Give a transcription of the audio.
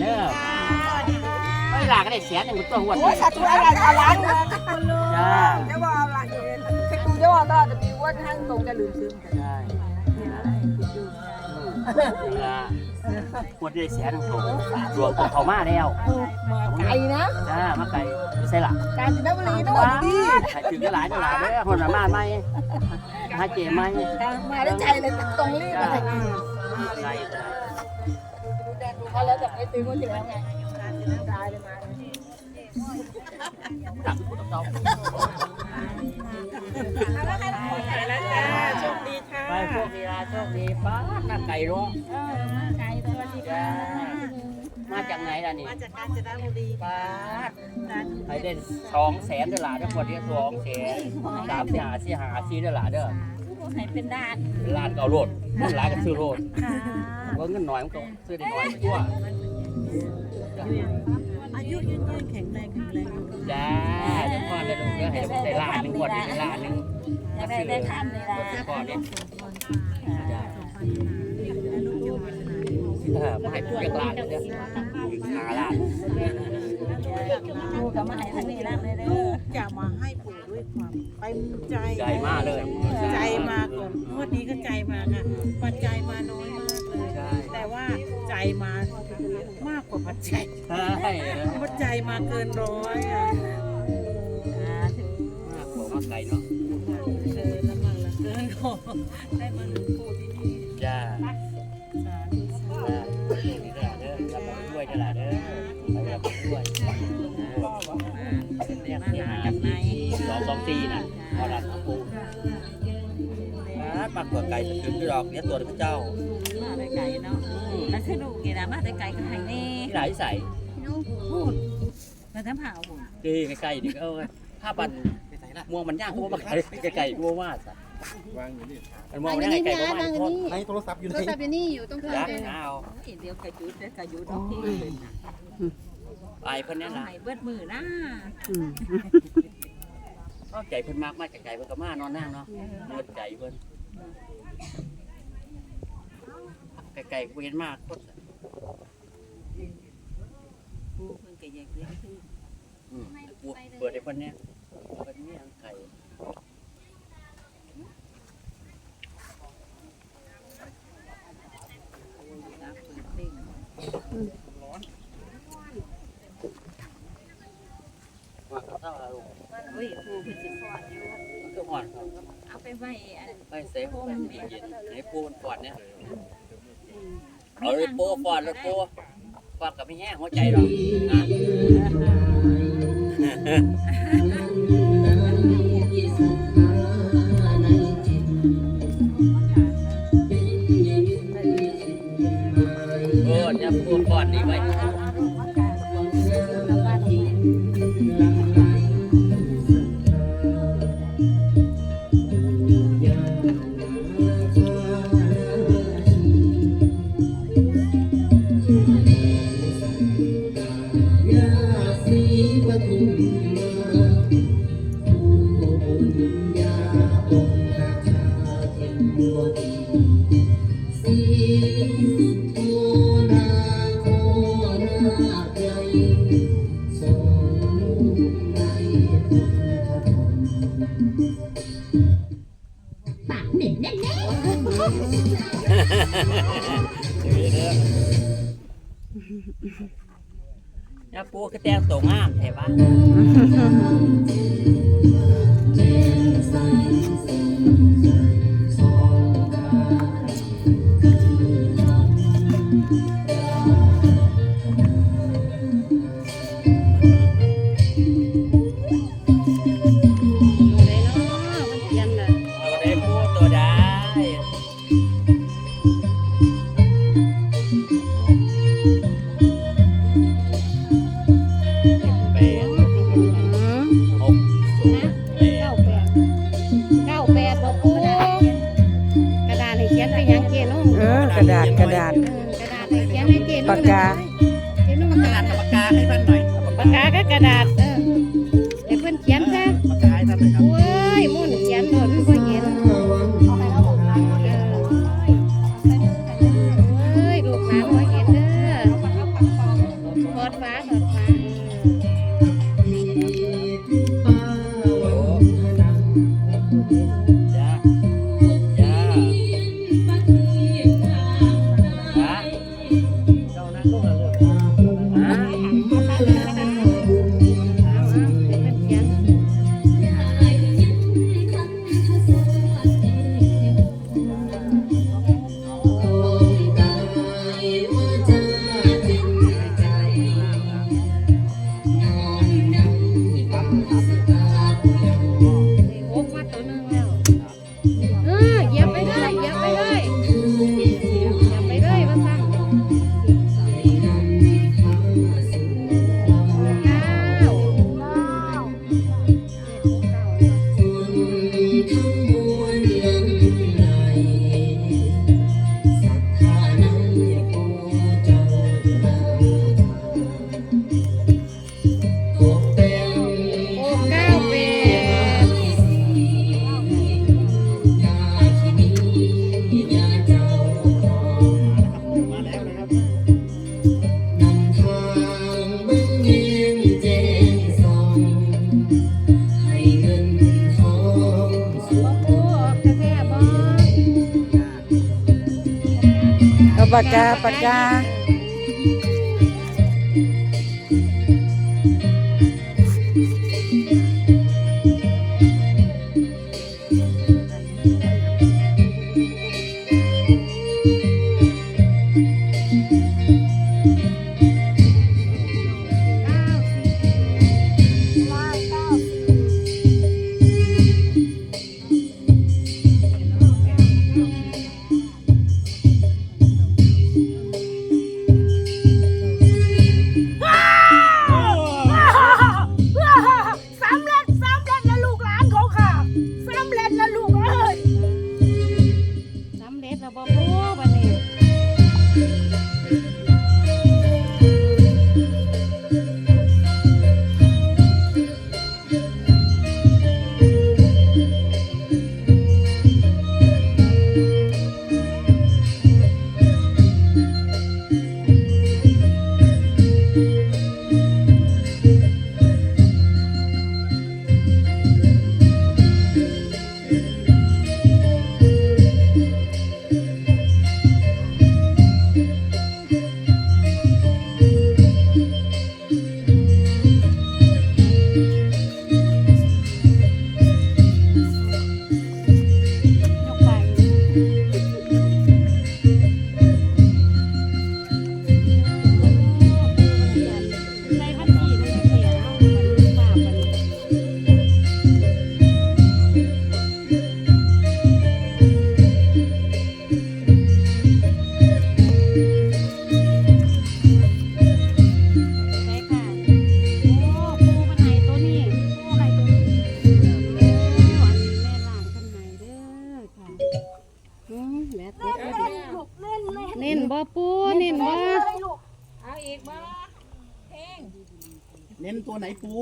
เด้อเฮ้ยหลาก็ได้แสนหนึ่งตัวหัวโอ้ยสาธุอะไรเอาล้างเลยจ้าจะว่าอะไรคิดดูจะว่าก็จะมีว่าท่านตรงจะลืมซื้อใช่นี่ละหัวได้แสนหนึ่งตัวรวมตัวเขามาแล้วไก่นะจ้ามาไกลไม่ใช่หล่ะกาญจนบุรีด้วยว้าใครถึงจะหลายจะหลายเด้อคนละมาไหมมาเจไหมมาได้ใจเลยตรงรีบอะไรใช่ดูแดงดูเขาแล้วจากไอ้ตื้อคนที่แล้วไงตายเลยมาตักกูต้องโชคดีค่ะไปโชคดีละโชคดีป้าหน้าไก่ร้องไก่สวัสดีจ้ามาจากไหนล่ะนี่ มาจากกาญจนบุรีป้าใครได้สองแสนเด้อหล่ะเด้อคนที่สองแสนสามสี่หาสี่หาสี่เด้อหล่ะเด้อ ให้เป็นด้านเป็นล้านเก่าโลดเป็นล้านก็ซื้อโลดว่าเงินหน่อยมันก็ซื้อได้หน่อยกว่าอายุยืนยืนแข็งแรงแข็งแรงจ้าเดี๋ยวพ่อได้ลูกเด้อให้ได้ล้านหนึ่งงวดนี้ได้ล้านหนึ่งอยากได้ได้ทันเลยล่ะพ่อเนี่ยจ้าเออมาให้ผู้เรียกล้านเด้อหาล้านดูกับมาให้ทั้งนี้แล้วเลยเด้อ จะมาให้ปู่ด้วย ความเต็มใจใจมากเลย ใจมาก่อนงวดนี้ก็ใจมาค่ะปัจจัยมาน้อยมากเลยใช่แต่ว่าใจมามากกว่าปัจจัยใช่ปัจจัยมาเกินร้อยอะมากกว่ามาไก่เนาะเกินแล้วมันละเกินขอได้มาหนึ่งปู่ที่นี่จ้า สองสองตีน่ะพอรับปูปากตัวไก่สะถึงดอกเนี่ยตัวพระเจ้ามาได้ไกลเนาะแล้วคือดูกี่นะมาได้ไกลก็ให้แน่ที่ไหนใส่พูดแล้วน้ำเผาผมดีใกล้ๆนี่เออผ้าปันม่วงมันยากกูว่ามาไก่กูว่าสัตว์วางอยู่นี่มันมองได้ไก่กูว่าโคตรในโทรศัพท์อยู่โทในรศัพท์อยู่นี่อยู่ตรงเครื่องยักเลยษ์เอาเดี๋ยวกระยุดเดี๋ยวกระยุดน้องที่ไปเพิ่นเนี่ยนะให้เบิดมือนะ ชอบใจเพิ่นมากมากจากไก่เพิ่นก็มานอนนั่งเนาะเลือดไก่เพิ่นไก่ๆกูเห็นมากโคตรผู้เพิ่งกระยกเลี้ยงคืออืมกูเปิดไอ้คนเนี้ยเพิ่นมีอังไก่ตาเปิดเป่งมาเท่าไหร่ลูก เฮ้ยผู้เพิ่นสิฟอดอยู่ มันก็อ่อนครับ เอา ไปไว้อันไปเซฟมันเย็นๆให้ปูมันปอดเนี่ยเอาเลยปูปอดเลยปูปอดกับไม่แห้งหัวใจหรอกนะเออเนี่ยปูปอดนี่ไว้ เนี่ยปูก็แต่งตัวงามใช่ปะ เเอาปากกาปากกาอืม ตัวไหนปู